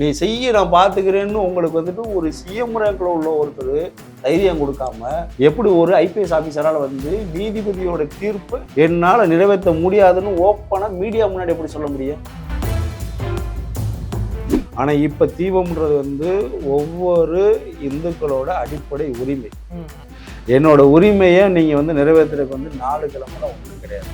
நீ செய்ய நான் பார்த்துக்கிறேன்னு உங்களுக்கு வந்துட்டு ஒரு சிஎம் ரேங்கில் உள்ள ஒருத்தர் தைரியம் கொடுக்காம எப்படி ஒரு ஐபிஎஸ் ஆஃபீஸரால் வந்து நீதிபதியோட தீர்ப்பு என்னால் நிறைவேற்ற முடியாதுன்னு ஓப்பனாக மீடியா முன்னாடி எப்படி சொல்ல முடியும்? ஆனால் இப்போ தீபம்ன்றது வந்து ஒவ்வொரு இந்துக்களோட அடிப்படை உரிமை. என்னோட உரிமையை நீங்கள் வந்து நிறைவேற்றுறதுக்கு வந்து நாலு கிழமை ஒன்றும் கிடையாது.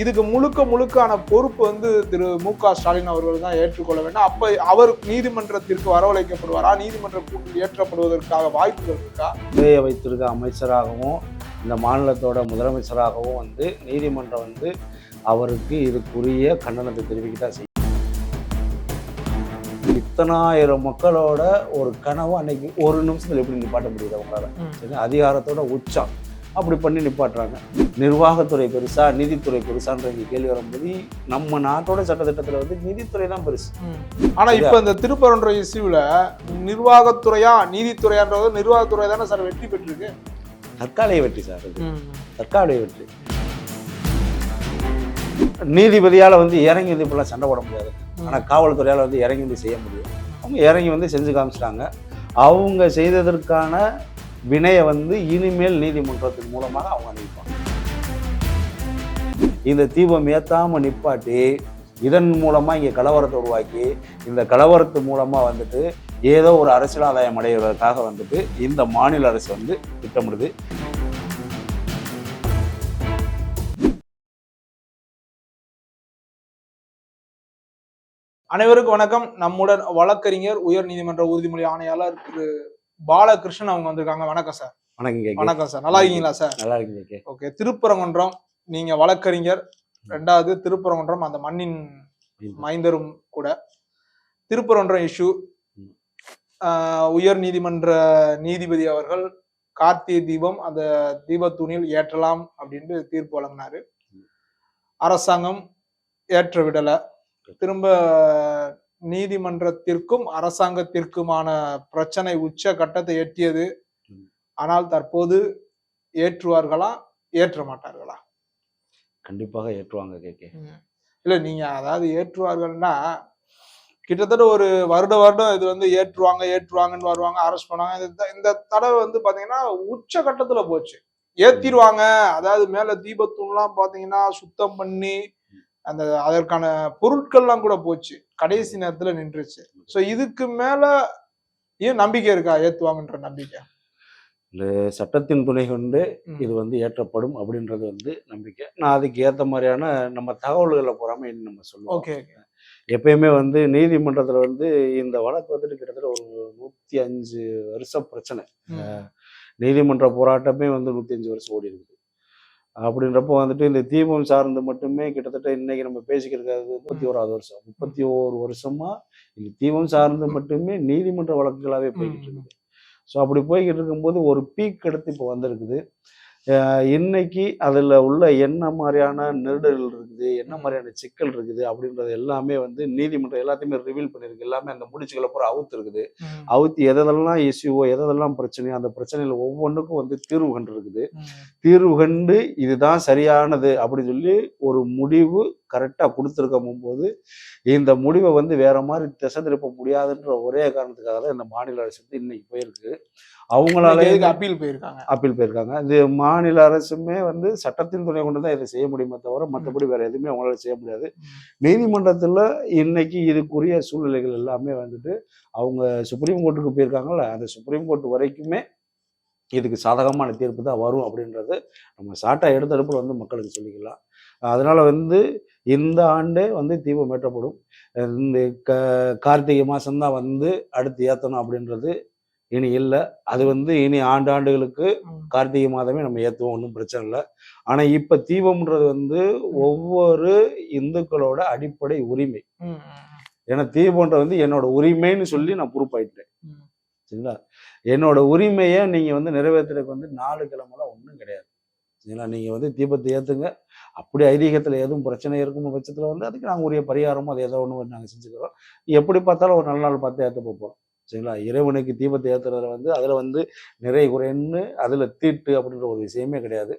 இதுக்கு முழுக்க முழுக்கான பொறுப்பு வந்து திரு மு க ஸ்டாலின் அவர்கள் தான் ஏற்றுக்கொள்ள வேண்டும். அப்ப அவர் நீதிமன்றத்திற்கு வரவழைக்கப்படுவாரா? நீதிமன்ற கூட்டில் ஏற்றப்படுவதற்காக வாய்ப்புகள் இருக்கா? இதைய வைத்திருக்க அமைச்சராகவும் இந்த மாநிலத்தோட முதலமைச்சராகவும் வந்து நீதிமன்றம் வந்து அவருக்கு இதுக்குரிய கண்டனத்தை தெரிவிக்க தான் செய்யும். இத்தனாயிரம் மக்களோட ஒரு கனவு அன்னைக்கு ஒரு நிமிஷத்துல எப்படி நிப்பாட்ட முடியுது அவங்களால? சரி அதிகாரத்தோட உச்சம். அப்படி பண்ணி நிப்பாட்டுறாங்க. நிர்வாகத்துறை பெருசா நீதித்துறை பெருசான்ற இங்க கேள்வி வரும்போது நம்ம நாட்டோட சட்டத்திட்டத்துல வந்து நீதித்துறை தான் பெருசு. ஆனா இப்ப இந்த திருப்பரங்குன்ற இஷ்யூல நிர்வாகத்துறையா நீதித்துறையான்றது நிர்வாகத்துறை தானே சார் வெற்றி பெற்றிருக்கு? தற்காலிக வெற்றி சார் தற்காலிக வெற்றி. நீதிபதியால வந்து இறங்கி வந்து இப்பெல்லாம் சண்டை போட முடியாது. ஆனா காவல்துறையால வந்து இறங்கி வந்து செய்ய முடியும். அவங்க இறங்கி வந்து செஞ்சு காமிச்சிட்டாங்க. அவங்க செய்ததற்கான வினையை வந்து இனிமேல் நீதிமன்றத்தின் மூலமாக அவங்க அனுப்பிப்பாங்க இந்த தீபம் ஏற்றாமல் நிப்பாட்டி இதன் மூலமாக இங்கே கலவரத்தை உருவாக்கி இந்த கலவரத்து மூலமாக வந்துட்டு ஏதோ ஒரு அரசியல் ஆதாயம் அடைவதற்காக வந்துட்டு இந்த மாநில அரசு வந்து திட்டமிடுது. அனைவருக்கும் வணக்கம். நம்முடன் வழக்கறிஞர் உயர் நீதிமன்ற உறுதிமொழி ஆணையாளர் திரு பாலகிருஷ்ணன் அவங்க வந்திருக்காங்க. வணக்கம் சார். வணக்கம். வணக்கம் சார். நல்லா இருக்கீங்களா சார்? நல்லா இருக்கீங்க. ஓகே. திருப்பரங்குன்றம் நீங்க வழக்கறிஞர். ரெண்டாவது திருப்பரங்குன்றம் அந்த மண்ணின் மைந்தரும் கூட. திருப்பரங்குன்றம் இஷ்யூ. உயர் நீதிமன்ற நீதிபதி அவர்கள் கார்த்திகை தீபம் அந்த தீபத்தூணில் ஏற்றலாம் அப்படின்ட்டு தீர்ப்பு வழங்கினாரு. அரசாங்கம் ஏற்ற விடல. திரும்ப நீதிமன்றத்திற்கும் அரசாங்கத்திற்குமான பிரச்சனை உச்ச கட்டத்தை எட்டியது. ஆனால் தற்போது ஏற்றுவார்களா? ஏற்ற மாட்டார்களா? கண்டிப்பாக ஏற்றுவாங்க கேக்கே இல்ல நீங்க அதாவது ஏற்றுவார்கள்னா கிட்டத்தட்ட ஒரு வருட வருடம் இது வந்து ஏற்றுவாங்க ஏற்றுவாங்கன்னு வருவாங்க அரெஸ்ட் பண்ணுவாங்க. இந்த தடவை வந்து பாத்தீங்கன்னா உச்ச கட்டத்துல போச்சு. ஏத்திடுவாங்க அதாவது மேல தீபத்தூண்லாம் பாத்தீங்கன்னா சுத்தம் பண்ணி அந்த அதற்கான பொருட்கள்லாம் கூட போச்சு. கடைசி நேரத்துல நின்றுச்சு. சோ இதுக்கு மேல ஏன் நம்பிக்கை இருக்கா? ஏத்துவாங்கன்ற நம்பிக்கை. இந்த சட்டத்தின் துணை கொண்டு. இது வந்து ஏற்றப்படும் அப்படின்றது வந்து நம்பிக்கை. நான் அதுக்கு ஏத்த மாதிரியான நம்ம தகவல்களை போறாம நம்ம சொல்லுவோம். ஓகே எப்பயுமே வந்து நீதிமன்றத்துல வந்து இந்த வழக்கு வந்துட்டு கிட்டத்தட்ட ஒரு நூத்தி அஞ்சு வருஷம் பிரச்சனை. நீதிமன்ற போராட்டமே வந்து நூத்தி அஞ்சு வருஷம் ஓடி இருக்குது அப்படின்றப்போ வந்துட்டு இந்த தீபம் சார்ந்து மட்டுமே கிட்டத்தட்ட இன்னைக்கு நம்ம பேசிக்கிறது முப்பத்தி ஓராவது வருஷம். முப்பத்தி ஓரு வருஷமா இந்த தீபம் சார்ந்து மட்டுமே நீதிமன்ற வழக்குகளாவே போய்கிட்டு இருக்குது ஸோ அப்படி போய்கிட்டு இருக்கும்போது ஒரு பீக் எடுத்து இப்போ வந்திருக்குது. இன்னைக்கு அதில் உள்ள என்ன மாதிரியான நெருடல் இருக்குது என்ன மாதிரியான சிக்கல் இருக்குது அப்படின்றது எல்லாமே வந்து நீதிமன்றம் எல்லாத்தையுமே ரிவீல் பண்ணியிருக்கு. எல்லாமே அந்த முடிச்சுகளை பூரா அவுத்து இருக்குது. அவுத்து எதெல்லாம் இஷ்யூவோ எதெல்லாம் பிரச்சனையோ அந்த பிரச்சனையில ஒவ்வொன்றுக்கும் வந்து தீர்வு கண்டு இருக்குது. தீர்வு கண்டு இதுதான் சரியானது அப்படின்னு சொல்லி ஒரு முடிவு கரெக்டாக கொடுத்துருக்கும் போது இந்த முடிவை வந்து வேற மாதிரி திசை திருப்ப முடியாதுன்ற ஒரே காரணத்துக்காக தான் இந்த மாநில அரசு வந்து இன்னைக்கு போயிருக்கு. அவங்களால அப்பீல் போயிருக்காங்க? அப்பீல் போயிருக்காங்க. இது மாநில அரசுமே வந்து சட்டத்தின் துணை கொண்டு தான் இதை செய்ய முடியுமே தவிர மற்றபடி வேற எதுவுமே அவங்களால செய்ய முடியாது. நீதிமன்றத்துல இன்னைக்கு இதுக்குரிய சூழ்நிலைகள் எல்லாமே வந்துட்டு அவங்க சுப்ரீம் கோர்ட்டுக்கு போயிருக்காங்கல்ல அந்த சுப்ரீம் கோர்ட் வரைக்குமே இதுக்கு சாதகமான தீர்ப்பு தான் வரும் அப்படின்றது நம்ம சாட்டா எடுத்தடுப்பில் வந்து மக்களுக்கு சொல்லிக்கலாம். அதனால வந்து இந்த ஆண்டே வந்து தீபம் ஏற்றப்படும். இந்த க கார்த்திகை மாதம்தான் வந்து அடுத்து ஏற்றணும் அப்படின்றது இனி இல்லை. அது வந்து இனி ஆண்டாண்டுகளுக்கு கார்த்திகை மாதமே நம்ம ஏற்றுவோம் ஒன்றும் பிரச்சனை இல்லை. ஆனால் இப்போ தீபம்ன்றது வந்து ஒவ்வொரு இந்துக்களோட அடிப்படை உரிமை. ஏன்னா தீபம்ன்றது வந்து என்னோட உரிமைன்னு சொல்லி நான் ப்ரூஃப் ஆயிட்டேன். சரிங்களா? என்னோட உரிமையை நீங்கள் வந்து நிறைவேற்றுறதுக்கு வந்து நாலு கிழமெல்லாம் ஒன்றும் கிடையாது. சரிங்களா நீங்கள் வந்து தீபத்தை ஏற்றுங்க அப்படி ஐதீகத்தில் எதுவும் பிரச்சனை இருக்கும் பட்சத்தில் வந்து அதுக்கு நாங்கள் உரிய பரிகாரமும் அது ஏதோ ஒன்று நாங்கள் செஞ்சுக்கிறோம். எப்படி பார்த்தாலும் ஒரு நல்ல நாள் பார்த்து ஏற்ற போகிறோம் சரிங்களா? இறைவனுக்கு தீபத்தை ஏற்றுறதுல வந்து அதில் வந்து நிறை குறைன்னு அதில் தீட்டு அப்படின்ற ஒரு விஷயமே கிடையாது.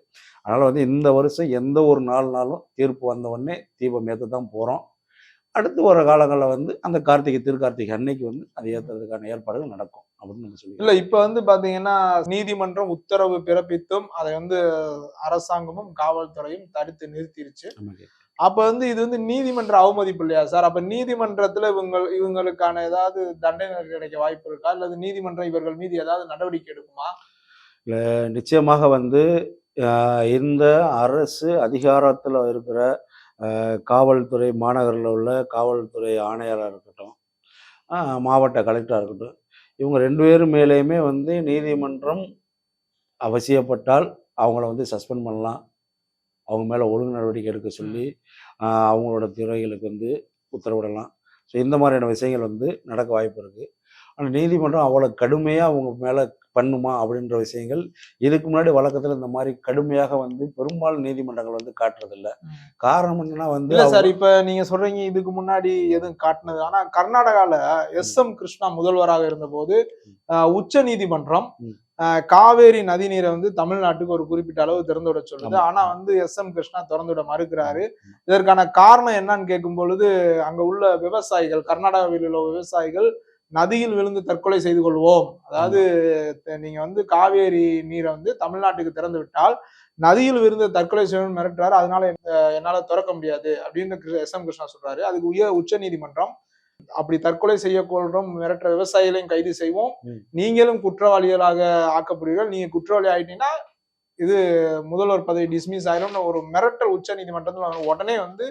அதனால் வந்து இந்த வருஷம் எந்த ஒரு நாள் நாளும் தீர்ப்பு வந்த உடனே தீபம் ஏற்ற தான் போகிறோம் அடுத்து வர காலங்களில் வந்து அந்த கார்த்திகை திருக்கார்த்திகை அன்னைக்கு வந்து அதை ஏற்றுறதுக்கான ஏற்பாடுகள் நடக்கும் அப்படின்னு நம்ம சொல்லி இல்ல இப்ப வந்து பாத்தீங்கன்னா நீதிமன்றம் உத்தரவு பிறப்பித்தும் அதை வந்து அரசாங்கமும் காவல்துறையும் தடுத்து நிறுத்திருச்சு. அப்ப வந்து இது வந்து நீதிமன்ற அவமதிப்பு இல்லையா சார்? அப்ப நீதிமன்றத்துல இவங்க இவங்களுக்கான ஏதாவது தண்டனை கிடைக்க வாய்ப்பு இருக்கா? அல்லது நீதிமன்றம் இவர்கள் மீது ஏதாவது நடவடிக்கை எடுக்குமா? நிச்சயமாக வந்து இந்த அரசு அதிகாரத்தில் இருக்கிற காவல்துறை மாநகரில் உள்ள காவல்துறை ஆணையராக இருக்கட்டும் மாவட்ட கலெக்டராக இருக்கட்டும் இவங்க ரெண்டு பேரும் மேலேயுமே வந்து நீதிமன்றம் அவசியப்பட்டால் அவங்கள வந்து சஸ்பெண்ட் பண்ணலாம். அவங்க மேலே ஒழுங்கு நடவடிக்கை எடுக்க சொல்லி அவங்களோட துறைகளுக்கு வந்து உத்தரவிடலாம். ஸோ இந்த மாதிரியான விஷயங்கள் வந்து நடக்க வாய்ப்பு இருக்குது ஆனால் நீதிமன்றம் அவ்வளோ கடுமையாக அவங்க மேலே பண்ணுமா அப்படின்ற விஷயங்கள் இதுக்கு முன்னாடி வழக்கத்தில் இந்த மாதிரி கடுமையாக வந்து பெரும்பாலும் நீதிமன்றங்கள் வந்து காட்டுறதில்ல. காரணம் என்னன்னா வந்து சார் இப்ப நீங்க சொல்றீங்க இதுக்கு முன்னாடி எதுவும் காட்டுனது. ஆனா கர்நாடகால எஸ் எம் கிருஷ்ணா முதல்வராக இருந்தபோது உச்ச நீதிமன்றம் காவேரி நதிநீரை வந்து தமிழ்நாட்டுக்கு ஒரு குறிப்பிட்ட அளவு திறந்து விட சொல்லுது. ஆனா வந்து எஸ் எம் கிருஷ்ணா திறந்து விட மறுக்கிறாரு. இதற்கான காரணம் என்னன்னு கேட்கும் பொழுது அங்க உள்ள விவசாயிகள் கர்நாடகாவில் உள்ள விவசாயிகள் நதியில் விழுந்து தற்கொலை செய்து கொள்வோம். அதாவது நீங்க வந்து காவேரி நீரை வந்து தமிழ்நாட்டுக்கு திறந்து விட்டால் நதியில் விழுந்து தற்கொலை செய்யணும்னு மிரட்டுறாரு. அதனால என்- என்னால திறக்க முடியாது அப்படின்னு எஸ். எம். கிருஷ்ணா சொல்றாரு. அதுக்கு உயர் உச்ச நீதிமன்றம் அப்படி தற்கொலை செய்ய கொள்றோம் மிரட்டுற விவசாயிகளையும் கைது செய்வோம். நீங்களும் குற்றவாளிகளாக ஆக்கப்படுவீர்கள். நீங்க குற்றவாளி ஆயிட்டீங்கன்னா இது முதல்வர் பதவி டிஸ்மிஸ் ஆயிரும்னு ஒரு மிரட்டல் உச்ச நீதிமன்றத்தில் உடனே வந்து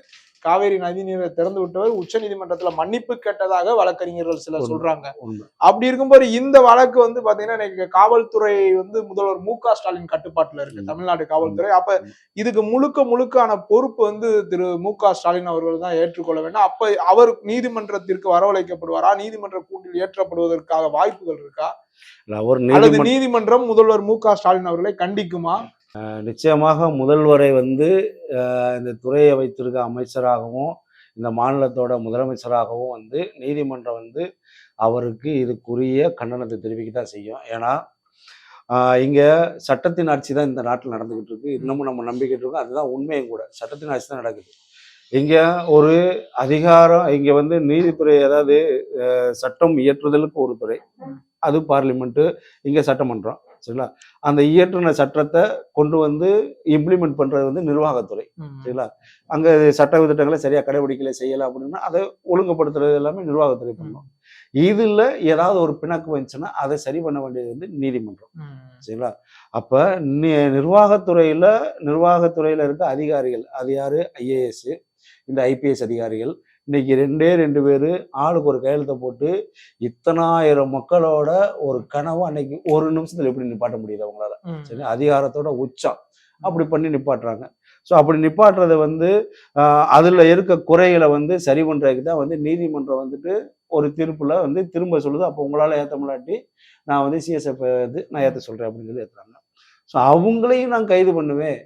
காவேரி நதி நீரை திறந்து விட்டவர் உச்ச நீதிமன்றத்துல மன்னிப்பு கேட்டதாக வழக்கறிஞர்கள் சிலர். சொல்றாங்க. அப்படி இருக்கும்போது இந்த வழக்கு வந்து பாத்தீங்கன்னா இன்னைக்கு காவல்துறை வந்து முதல்வர் மு க ஸ்டாலின் கட்டுப்பாட்டுல இருக்கு. தமிழ்நாடு காவல்துறை. அப்ப இதுக்கு முழுக்க முழுக்கான பொறுப்பு வந்து திரு மு க ஸ்டாலின் அவர்கள் தான் ஏற்றுக்கொள்ள வேண்டும். அப்ப அவர் நீதிமன்றத்திற்கு வரவழைக்கப்படுவாரா? நீதிமன்ற கூட்டில் ஏற்றப்படுவதற்காக வாய்ப்புகள் இருக்கா? ஒரு நீதிமன்றம் முதல்வர் மு க. ஸ்டாலின் அவர்களை கண்டிக்குமா? நிச்சயமாக முதல்வரை வந்து இந்த துறையை வைத்திருக்க அமைச்சராகவும் இந்த மாநிலத்தோட முதலமைச்சராகவும் வந்து நீதிமன்றம் வந்து அவருக்கு இதுக்குரிய கண்டனத்தை தெரிவிக்க தான் செய்யும். ஏன்னா ஆஹ், இங்க சட்டத்தின் ஆட்சி தான் இந்த நாட்டில் நடந்துகிட்டு இருக்கு. இன்னமும் நம்ம நம்பிக்கிட்டு இருக்கோம். அதுதான் உண்மையும் கூட. சட்டத்தின் ஆட்சி தான் நடக்குது. இங்க ஒரு அதிகாரம் இங்க வந்து நீதித்துறை அதாவது சட்டம் இயற்றுதலுக்கு ஒரு துறை. அது பார்லிமெண்ட்டு இங்க சட்டமன்றம் சரிங்களா? அந்த இயற்றின சட்டத்தை கொண்டு வந்து இம்ப்ளிமெண்ட் பண்றது வந்து நிர்வாகத்துறை சரிங்களா? அங்க சட்ட திட்டங்களை சரியா கடைபிடிக்கல செய்யல அப்படின்னா அதை ஒழுங்குபடுத்துறது எல்லாமே நிர்வாகத்துறை பண்ணும். இதுல ஏதாவது ஒரு பிணக்கு வந்துச்சுன்னா அதை சரி பண்ண வேண்டியது வந்து நீதிமன்றம் சரிங்களா? அப்ப நிர்வாகத்துறையில நிர்வாகத்துறையில இருக்க அதிகாரிகள் அது யாரு? ஐஏஎஸ் இந்த ஐபிஎஸ் அதிகாரிகள் இன்னைக்கு ரெண்டே ரெண்டு பேரு ஆளுக்கு ஒரு கையெழுத்தை போட்டு இத்தனாயிரம் மக்களோட ஒரு கனவு அன்னைக்கு ஒரு நிமிஷத்துல எப்படி நிப்பாட்ட முடியுது அவங்களால? சரி அதிகாரத்தோட உச்சம். அப்படி பண்ணி நிப்பாட்டுறாங்க. ஸோ அப்படி நிப்பாட்டுறதை வந்து அதுல இருக்க குறைகளை வந்து சரி பண்றதுக்கு தான் வந்து நீதிமன்றம் வந்துட்டு ஒரு தீர்ப்புல வந்து திரும்ப சொல்லுது. அப்போ உங்களால ஏற்ற முடியாட்டி நான் வந்து சிஎஸ்எஃப் வந்து நான் ஏற்ற சொல்றேன் அப்படின்னு சொல்லி ஏற்றுறாங்க ஸோ அவங்களையும் நான் கைது பண்ணுவேன்.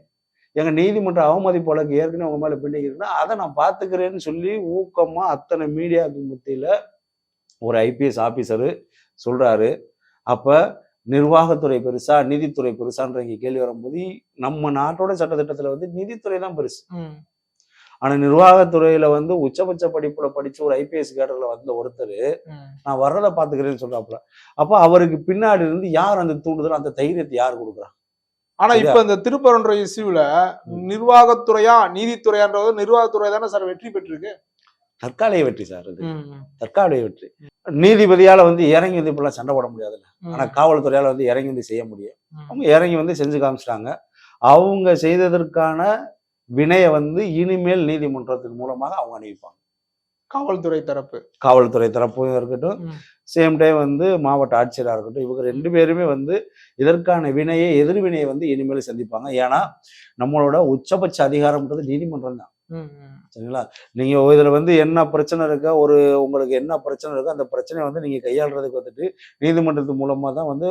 எங்க நீதிமன்ற அவமதிப்பு வழக்கு ஏற்கனவே உங்க மேல பின்னிக்கிறேன்னா அதை நான் பார்த்துக்கிறேன்னு சொல்லி ஊக்கமா அத்தனை மீடியாவுக்கு மத்தியில ஒரு ஐபிஎஸ் ஆபீசரு சொல்றாரு. அப்ப நிர்வாகத்துறை பெருசா நீதித்துறை பெருசான்ற இங்க கேள்வி வரும்போது நம்ம நாட்டோட சட்டத்திட்டத்துல வந்து நீதித்துறை தான் பெருசு. ஆனா நிர்வாகத்துறையில வந்து உச்சபட்ச படிப்புல படிச்ச ஒரு ஐபிஎஸ் கேடர்ல வந்த ஒருத்தர் நான் வர்றதை பாத்துக்கிறேன்னு சொல்றாப்புல. அப்ப அவருக்கு பின்னாடி இருந்து யார் அந்த தூண்டுதல் அந்த தைரியத்தை யார் கொடுக்குறா? ஆனா? இப்ப இந்த திருப்பரன்ற இஷ்யூல நிர்வாகத்துறையா நீதித்துறையான்றது நிர்வாகத்துறை தானே சார் வெற்றி பெற்றிருக்கு? தற்காலிக வெற்றி சார் இது தற்காலிக வெற்றி. நீதிபதியால வந்து இறங்கி வந்து இப்பெல்லாம் சண்டை போட முடியாதுல்ல. ஆனா காவல்துறையால வந்து இறங்கி வந்து செய்ய முடியும். அவங்க இறங்கி வந்து செஞ்சு காமிச்சிட்டாங்க. அவங்க செய்ததற்கான வினையை வந்து இனிமேல் நீதிமன்றத்தின் மூலமாக அவங்க அணிவிப்பாங்க. காவல்துறை தரப்பு. காவல்துறை தரப்பும் இருக்கட்டும். சேம் டைம் வந்து மாவட்ட ஆட்சியராக இருக்கட்டும் இவங்க ரெண்டு பேருமே வந்து இதற்கான வினையை எதிர்வினையை வந்து இனிமேல் சந்திப்பாங்க. ஏன்னா நம்மளோட உச்சபட்ச அதிகாரம்ன்றது நீதிமன்றம் தான். சரிங்களா? நீங்க இதுல வந்து என்ன பிரச்சனை இருக்கா ஒரு உங்களுக்கு என்ன பிரச்சனை இருக்கோ அந்த பிரச்சனையை வந்து நீங்க கையாளுறதுக்கு வந்துட்டு நீதிமன்றத்து மூலமா தான் வந்து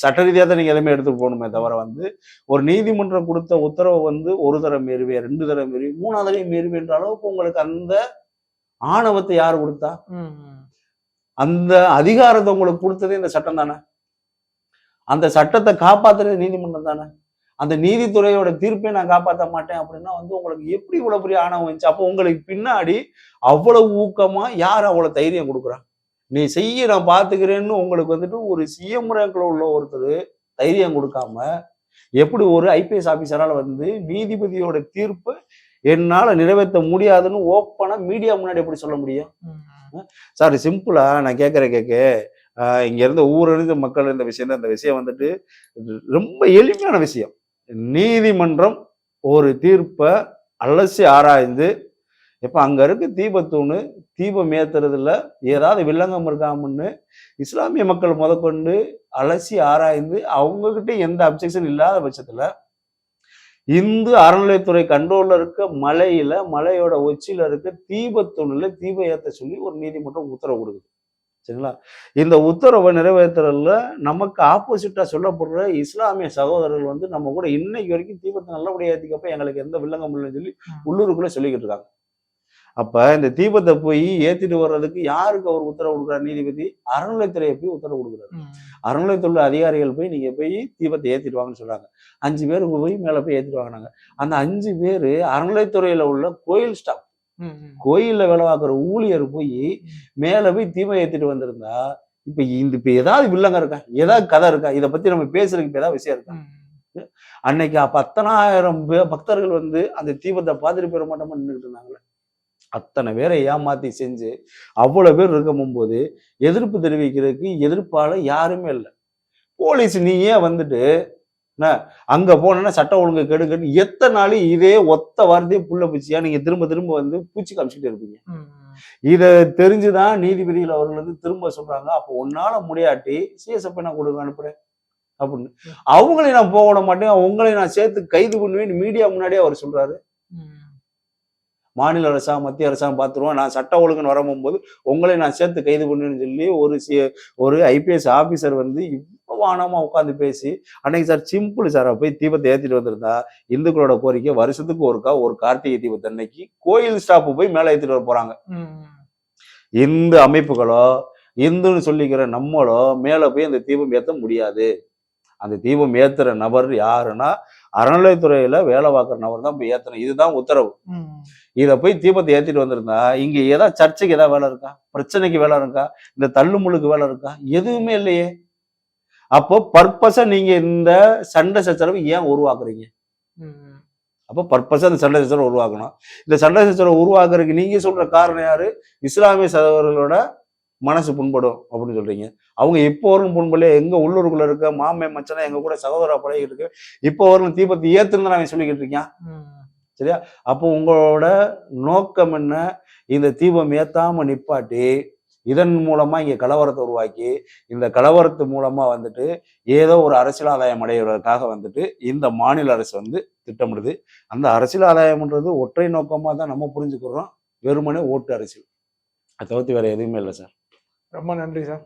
சட்ட ரீதியாக தான் நீங்க எதுவுமே எடுத்துட்டு போகணுமே தவிர வந்து ஒரு நீதிமன்றம் கொடுத்த உத்தரவை வந்து ஒரு தரம் மீறுவே ரெண்டு தரம் மீறி மூணாவது தடவை மீறுவேன்ற அளவுக்கு உங்களுக்கு அந்த ஆணவத்தை யார் கொடுத்தா? அந்த அதிகாரத்தை உங்களுக்கு கொடுத்ததே இந்த சட்டம் தானே? அந்த சட்டத்தை காப்பாத்துறது நீதிமன்றம் தானே? அந்த நீதித்துறையோட தீர்ப்பை நான் காப்பாற்ற மாட்டேன் அப்படின்னா வந்து உங்களுக்கு எப்படி இவ்வளவு பெரிய ஆணவம் வந்துச்சு அப்போ உங்களுக்கு பின்னாடி அவ்வளவு ஊக்கமா யார் அவ்வளவு தைரியம் கொடுக்குறா? நீ செய்ய நான் பாத்துக்கிறேன்னு உங்களுக்கு வந்துட்டு ஒரு சிஎம் ரேங்க்ல உள்ள ஒருத்தர் தைரியம் கொடுக்காம எப்படி ஒரு ஐபிஎஸ் ஆபீசரால வந்து நீதிபதியோட தீர்ப்பை என்னால நிறைவேற்ற முடியாதுன்னு ஓப்பனா மீடியா முன்னாடி எப்படி சொல்ல முடியும்? சார் சிம்பிளா நான் கேட்குற கேட்க ஆஹ் இங்க இருந்த ஊரிருந்து மக்கள் இந்த விஷயம் தான். இந்த விஷயம் வந்துட்டு ரொம்ப எளிமையான விஷயம். நீதிமன்றம் ஒரு தீர்ப்பை அலசி ஆராய்ந்து இப்ப அங்க இருக்கு தீபத்தூணு தீபம் ஏத்துறதுல ஏதாவது வில்லங்கம் இருக்காமன்னு இஸ்லாமிய மக்கள் முதற்கொண்டு அலசி ஆராய்ந்து அவங்ககிட்ட எந்த அப்செக்ஷன் இல்லாத பட்சத்துல இந்து அறநிலையத்துறை கண்ட்ரோல்ல இருக்க மலையில மலையோட உச்சியில இருக்க தீபத்தூணுல தீபம் ஏத்த சொல்லி ஒரு நீதிமன்றம் உத்தரவு கொடுக்குது. சரிங்களா? இந்த உத்தரவை நிறைவேற்றுறதுல நமக்கு ஆப்போசிட்டா சொல்லப்படுற இஸ்லாமிய சகோதரர்கள் வந்து நம்ம கூட இன்னைக்கு வரைக்கும் தீபத்தை நல்லபடியா ஏத்திக்கப்ப எங்களுக்கு எந்த வில்லங்கம் இல்லைன்னு சொல்லி உள்ளூருக்குள்ள சொல்லிக்கிட்டு இருக்காங்க. அப்ப இந்த தீபத்தை போய் ஏத்திட்டு வர்றதுக்கு யாருக்கு அவர் உத்தரவு கொடுக்குறாரு? நீதிபதி அறநிலைத்துறையை போய் உத்தரவு கொடுக்குறாரு. அறநிலையத்துறை அதிகாரிகள் போய் நீங்க போய் தீபத்தை ஏத்திட்டு வாங்கன்னு சொல்றாங்க. அஞ்சு பேர் போய் மேல போய் ஏத்திட்டு வாங்கினாங்க. அந்த அஞ்சு பேர் அறநிலைத்துறையில உள்ள கோயில் ஸ்டாஃப் கோயில்ல வேலை பார்க்குற ஊழியர் போய் மேல போய் தீபம் ஏத்திட்டு வந்திருந்தா இப்ப இந்த இப்ப ஏதாவது வில்லங்க இருக்கா? ஏதாவது கதை இருக்கா? இதை பத்தி நம்ம பேசுறதுக்கு இப்ப ஏதாவது விஷயம் இருக்கா? அன்னைக்கு பத்தனாயிரம் பேர் பக்தர்கள் வந்து அந்த தீபத்தை பார்த்துட்டு போயிட மாட்டோமா நின்றுட்டு இருந்தாங்களே. அத்தனை பேரை ஏமாத்தி செஞ்சு அவ்வளவு பேர் இருக்கும் போது எதிர்ப்பு தெரிவிக்கிறதுக்கு எதிர்ப்பால யாருமே இல்லை. போலீஸ் நீ ஏன் வந்துட்டு அங்க போனா சட்ட ஒழுங்கு கெடுக்கன்னு எத்தனை நாள் இதே ஒத்த வார்த்தையே புள்ள பூச்சியா நீங்க திரும்ப திரும்ப வந்து பூச்சி காமிச்சிட்டு இருப்பீங்க. இதை தெரிஞ்சுதான் நீதிபதிகள் அவர்கள் வந்து திரும்ப சொல்றாங்க. அப்போ உன்னால முடியாட்டி சிஎஸ்எஃப் நான் கொடுங்க அனுப்புறேன் அப்படின்னு. அவங்களையும் நான் போக விட மாட்டேன். உங்களை நான் சேர்த்து கைது பண்ணுவேன் மீடியா முன்னாடியே அவர் சொல்றாரு. மாநில அரசாங்கம் மத்திய அரசாங்கம் பார்த்துருவோம். நான் சட்ட ஒழுங்குன்னு வரும்போது உங்களை நான் சேர்த்து கைது பண்ணுவேன்னு சொல்லி ஒரு சி ஒரு ஐபிஎஸ் ஆபீசர் வந்து இவ்வளவு ஆணவமா உட்காந்து பேசி அன்னைக்கு சார் சிம்பிள் சார் போய் தீபத்தை ஏத்திட்டு வந்திருந்தா இந்துக்களோட கோரிக்கை வருஷத்துக்கு ஒருக்கா ஒரு கார்த்திகை தீபத்தை அன்னைக்கு கோயில் ஸ்டாப் போய் மேலே ஏத்திட்டு வர போறாங்க. இந்து அமைப்புகளோ இந்துன்னு சொல்லிக்கிற நம்மளோ மேல போய் அந்த தீபம் ஏத்த முடியாது. அந்த தீபம் ஏத்துற நபர் யாருன்னா அறநிலைத்துறையில வேலை பார்க்குற நபர் தான் போய் ஏத்தணும். இதுதான் உத்தரவு. இதை போய் தீபத்தை ஏத்திட்டு வந்திருந்தா இங்க ஏதாவது சர்ச்சைக்கு ஏதாவது வேலை இருக்கா? பிரச்சனைக்கு வேலை இருக்கா? இந்த தள்ளுமுள்ளுக்கு வேலை இருக்கா? எதுவுமே இல்லையே. அப்போ பர்பஸா நீங்க இந்த சண்டை சச்சரவு ஏன் உருவாக்குறீங்க? அப்போ பர்பஸா இந்த சண்டை சச்சரவு உருவாக்கணும். இந்த சண்டை சச்சரவு உருவாக்குறதுக்கு நீங்க சொல்ற காரணம் யாரு? இஸ்லாமிய சகோதரர்களோட மனசு புண்படும் அப்படின்னு சொல்றீங்க. அவங்க இப்போ வரும் புண்படல எங்க உள்ளூருக்குள்ள இருக்க மாமே மச்சனா எங்க கூட சகோதரா பழகிட்டு இருக்கு. இப்போ வரும் தீபத்தை ஏத்துன்னு அவன் சொல்லிக்கிட்டு இருக்கான். அப்போ உங்களோட நோக்கம் என்ன? இந்த தீபம் ஏத்தாம நிப்பாட்டி இதன் மூலமா இங்க கலவரத்தை உருவாக்கி இந்த கலவரத்து மூலமா வந்துட்டு ஏதோ ஒரு அரசியல் ஆதாயம் அடைவதற்காக வந்துட்டு இந்த மாநில அரசு வந்து திட்டமிடுது. அந்த அரசியல் ஆதாயம்ன்றது ஒற்றை நோக்கமா தான் நம்ம புரிஞ்சுக்கிறோம். வெறுமனே ஓட்டு அரசியல். அதை தவிர்த்து வேற எதுவுமே இல்லை சார். ரொம்ப நன்றி சார்.